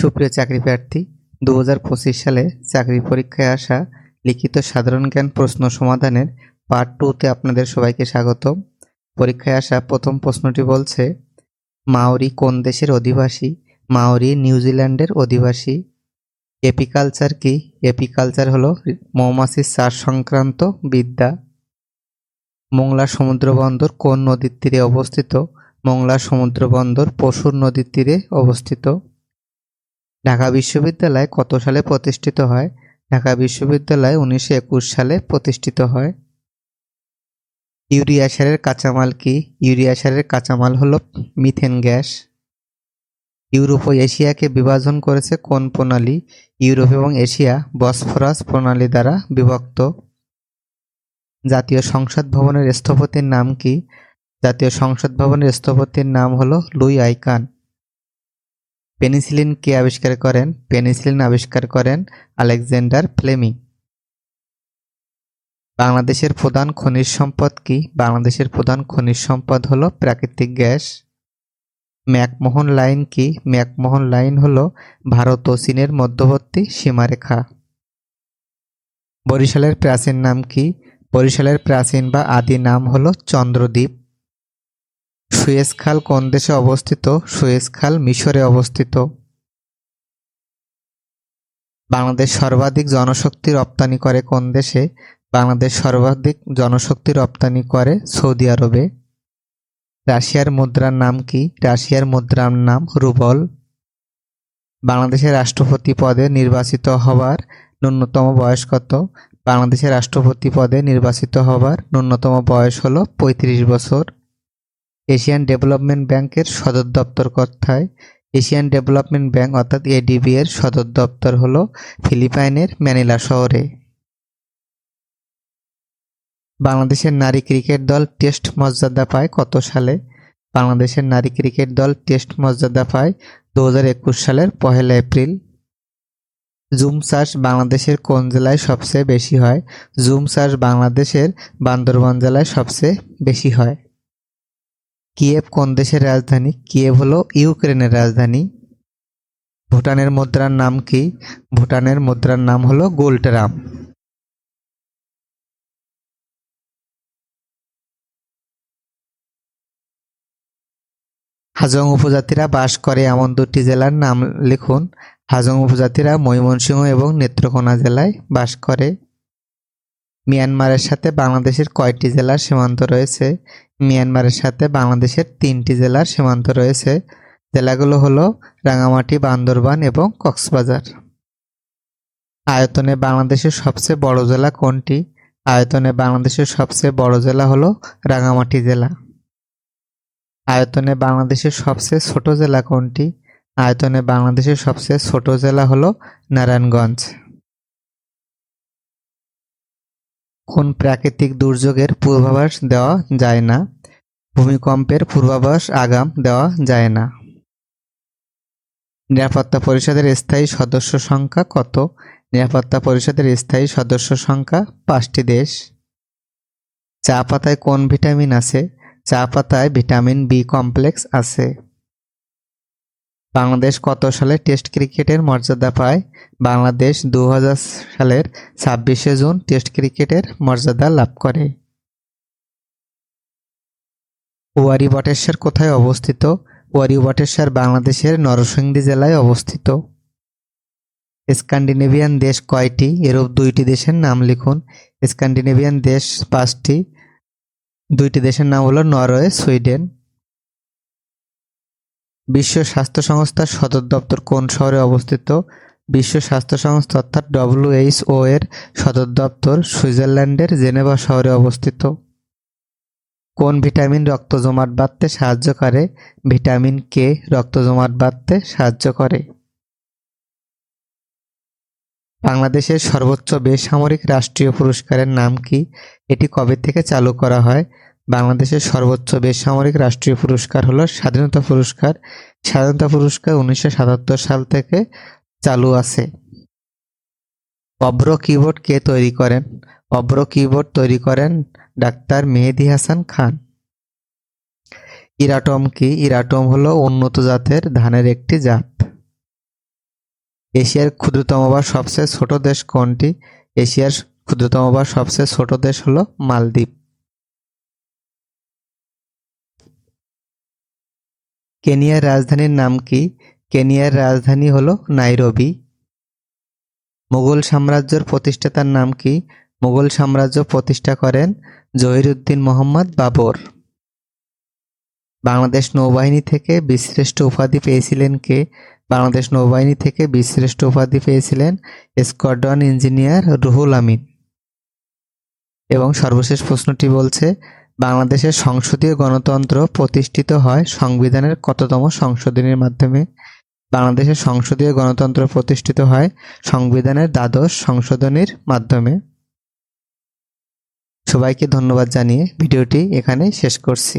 সুপ্রিয় চাকরি প্রার্থী দু হাজার পঁচিশ সালে চাকরি পরীক্ষায় আসা লিখিত সাধারণ জ্ঞান প্রশ্ন সমাধানের পার্ট টুতে আপনাদের সবাইকে স্বাগত পরীক্ষায় আসা প্রথম প্রশ্নটি বলছে, মাওরি কোন দেশের অধিবাসী? মাওরি নিউজিল্যান্ডের অধিবাসী। এপিকালচার কি? এপিকালচার হলো মৌমাছির চাষ সংক্রান্ত বিদ্যা। মোংলা সমুদ্র বন্দর কোন নদীর তীরে অবস্থিত? মোংলা সমুদ্র বন্দর পশুর নদীর তীরে অবস্থিত। ঢাকা বিশ্ববিদ্যালয় কত সালে প্রতিষ্ঠিত হয়? ঢাকা বিশ্ববিদ্যালয় উনিশশো একুশ সালে প্রতিষ্ঠিত হয়। ইউরিয়া সারের কাঁচামাল কি? ইউরিয়া সারের কাঁচামাল হল মিথেন গ্যাস। ইউরোপ ও এশিয়াকে বিভাজন করেছে কোন প্রণালী? ইউরোপ এবং এশিয়া বসফরাস প্রণালী দ্বারা বিভক্ত। জাতীয় সংসদ ভবনের স্থপতির নাম কি? জাতীয় সংসদ ভবনের স্থপতির নাম হলো লুই আইকান। পেনিসিলিন কে আবিষ্কার করেন? পেনিসিলিন আবিষ্কার করেন আলেকজান্ডার ফ্লেমিং। বাংলাদেশের প্রধান খনিজ সম্পদ কি? বাংলাদেশের প্রধান খনিজ সম্পদ হলো প্রাকৃতিক গ্যাস। ম্যাকমোহন লাইন কি? ম্যাকমোহন লাইন হলো ভারত ও চীনের মধ্যবর্তী সীমারেখা। বরিশালের প্রাচীন নাম কি? বরিশালের প্রাচীন বা আদি নাম হলো চন্দ্রদ্বীপ। সুয়েজ খাল কোন দেশে অবস্থিত? সুয়েজ খাল মিশরে অবস্থিত। বাংলাদেশ সর্বাধিক জনশক্তি রপ্তানি করে কোন দেশে? বাংলাদেশ সর্বাধিক জনশক্তি রপ্তানি করে সৌদি আরবে। রাশিয়ার মুদ্রার নাম কি? রাশিয়ার মুদ্রার নাম রুবল। বাংলাদেশের রাষ্ট্রপতি পদে নির্বাচিত হবার ন্যূনতম বয়স কত? বাংলাদেশের রাষ্ট্রপতি পদে নির্বাচিত হবার ন্যূনতম বয়স হলো পঁয়ত্রিশ বছর। এশিয়ান ডেভেলপমেন্ট ব্যাংকের সদর দপ্তর কোথায়? এশিয়ান ডেভেলপমেন্ট ব্যাংক অর্থাৎ এডিবি এর সদর দপ্তর হল ফিলিপাইনের ম্যানিলা শহরে। বাংলাদেশের নারী ক্রিকেট দল টেস্ট মর্যাদা পায় কত সালে? বাংলাদেশের নারী ক্রিকেট দল টেস্ট মর্যাদা পায় দু হাজার একুশ সালের পহেলা এপ্রিল। জুম চাষ বাংলাদেশের কোন জেলায় সবচেয়ে বেশি হয়? জুম চাষ বাংলাদেশের বান্দরবান জেলায় সবচেয়ে বেশি হয়। কিয়েভ কোন দেশের রাজধানী? কিয়েভ হলো ইউক্রেনের রাজধানী। ভুটানের মুদ্রার নাম কি? ভুটানের মুদ্রার নাম হলো গোল্ডরাম। হাজং উপজাতিরা বাস করে এমন দুটি জেলার নাম লিখুন। হাজং উপজাতিরা ময়মনসিংহ এবং নেত্রকোনা জেলায় বাস করে। মিয়ানমারের সাথে বাংলাদেশের কয়টি জেলার সীমান্ত রয়েছে? মিয়ানমারের সাথে বাংলাদেশের তিনটি জেলার সীমান্ত রয়েছে। জেলাগুলো হলো রাঙামাটি, বান্দরবান এবং কক্সবাজার। আয়তনে বাংলাদেশের সবচেয়ে বড় জেলা কোনটি? আয়তনে বাংলাদেশের সবচেয়ে বড় জেলা হলো রাঙামাটি জেলা। আয়তনে বাংলাদেশের সবচেয়ে ছোট জেলা কোনটি? আয়তনে বাংলাদেশের সবচেয়ে ছোট জেলা হলো নারায়ণগঞ্জ। কোন প্রাকৃতিক দুর্যোগের পূর্বাভাস দেওয়া যায় না। ভূমিকম্পের পূর্বাভাস আগাম দেওয়া যায় না। নিরাপত্তা পরিষদের স্থায়ী সদস্য সংখ্যা কত? নিরাপত্তা পরিষদের স্থায়ী সদস্য সংখ্যা পাঁচটি দেশ। চা পাতায় কোন ভিটামিন আছে? চা পাতায় ভিটামিন বি কমপ্লেক্স আছে। বাংলাদেশ কত সালে টেস্ট ক্রিকেটের মর্যাদা পায়? বাংলাদেশ দু হাজার সালের ছাব্বিশে জুন টেস্ট ক্রিকেটের মর্যাদা লাভ করে। ওয়ারি বটেশ্বর কোথায় অবস্থিত? ওয়ারি বটেশ্বর বাংলাদেশের নরসিংদী জেলায় অবস্থিত। স্ক্যান্ডিনেভিয়ান দেশ কয়টি? এরূপ দুইটি দেশের নাম লিখুন। স্ক্যান্ডিনেভিয়ান দেশ পাঁচটি। দুইটি দেশের নাম হলো নরওয়ে, সুইডেন। বিশ্ব স্বাস্থ্য সংস্থার সদর দপ্তর কোন শহরে অবস্থিত? বিশ্ব স্বাস্থ্য সংস্থা অর্থাৎ ডব্লিউএইচও এর সদর দপ্তর সুইজারল্যান্ডের জেনেভা শহরে অবস্থিত। কোন ভিটামিন রক্ত জমাট বাঁধতে সাহায্য করে? ভিটামিন কে রক্ত জমাট বাঁধতে সাহায্য করে। বাংলাদেশের সর্বোচ্চ বেসামরিক রাষ্ট্রীয় পুরস্কারের নাম কি? এটি কবে থেকে চালু করা হয়? বাংলাদেশের সর্বোচ্চ বেসামরিক রাষ্ট্রীয় পুরস্কার হলো স্বাধীনতা পুরস্কার। স্বাধীনতা পুরস্কার উনিশশো সাতাত্তর সাল থেকে চালু আছে। অভ্র কিবোর্ড কে তৈরি করেন? অভ্র কিবোর্ড তৈরি করেন ডাক্তার মেহেদি হাসান খান। ইরাটম কি? ইরাটম হলো উন্নত জাতের ধানের একটি জাত। এশিয়ার ক্ষুদ্রতম বা সবচেয়ে ছোট দেশ কোনটি? এশিয়ার ক্ষুদ্রতম বা সবচেয়ে ছোট দেশ হলো মালদ্বীপ। কেনিয়ার রাজধানীর নাম কি? কেনিয়ার রাজধানী হলো নাইরোবি। মুঘল সাম্রাজ্যের প্রতিষ্ঠাতার নাম কি? মুঘল সাম্রাজ্য প্রতিষ্ঠা করেন জহিরুদ্দিন মোহাম্মদ বাবর। বাংলাদেশ নৌবাহিনী থেকে বিশ্রেষ্ঠ উপাধি পেয়েছিলেন কে? বাংলাদেশ নৌবাহিনী থেকে বিশ্রেষ্ঠ উপাধি পেয়েছিলেন স্কোয়াড্রন ইঞ্জিনিয়ার রুহুল আমিন। এবং সর্বশেষ প্রশ্নটি বলছে বাংলাদেশের সংসদীয় গণতন্ত্র প্রতিষ্ঠিত হয় সংবিধানের কততম সংশোধনীর মাধ্যমে। বাংলাদেশের সংসদীয় গণতন্ত্র প্রতিষ্ঠিত হয় সংবিধানের দ্বাদশ সংশোধনীর মাধ্যমে। সবাইকে ধন্যবাদ জানিয়ে ভিডিওটি এখানে শেষ করছি।